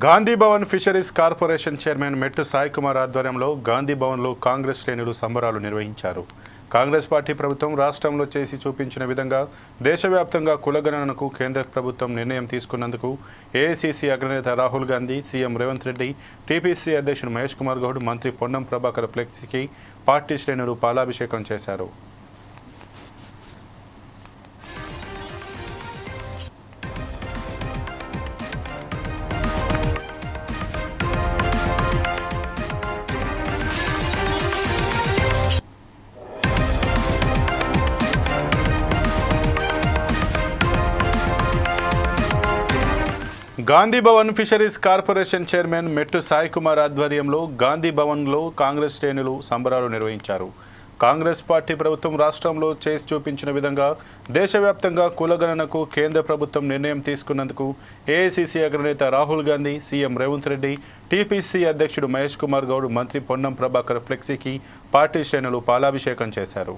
Gandhi Bhavan fisheries corporation chairman Mettu Sai Kumar ఆధ్వర్యంలో గాంధీ భవన్లో కాంగ్రెస్ శ్రేణులు సంబరాలు నిర్వహించారు. కాంగ్రెస్ పార్టీ ప్రభుత్వం రాష్ట్రంలో చేసి చూపించిన విధంగా దేశవ్యాప్తంగా కులగణనకు కేంద్ర ప్రభుత్వం నిర్ణయం తీసుకున్నందుకు ఏఐసీసీ అగ్రనేత రాహుల్ గాంధీ సీఎం రేవంత్ రెడ్డి టీపీసీ అధ్యక్షుడు మహేష్ కుమార్ గౌడ్ మంత్రి పొన్నం ప్రభాకర్ ఫ్లెక్సీకి పార్టీ శ్రేణులు పాలాభిషేకం చేశారు. Gandhi Bhavan fisheries corporation chairman Mettu Sai Kumar ఆధ్వర్యంలో గాంధీ భవన్లో కాంగ్రెస్ శ్రేణులు సంబరాలు నిర్వహించారు. కాంగ్రెస్ పార్టీ ప్రభుత్వం రాష్ట్రంలో చేసి చూపించిన విధంగా దేశవ్యాప్తంగా కులగణనకు కేంద్ర ప్రభుత్వం నిర్ణయం తీసుకున్నందుకు ఏఐసీసీ అగ్రనేత రాహుల్ గాంధీ సీఎం రేవంత్ రెడ్డి టీపీసీ అధ్యక్షుడు మహేష్ కుమార్ గౌడ్ మంత్రి పొన్నం ప్రభాకర్ ఫ్లెక్సీకి పార్టీ శ్రేణులు పాలాభిషేకం చేశారు.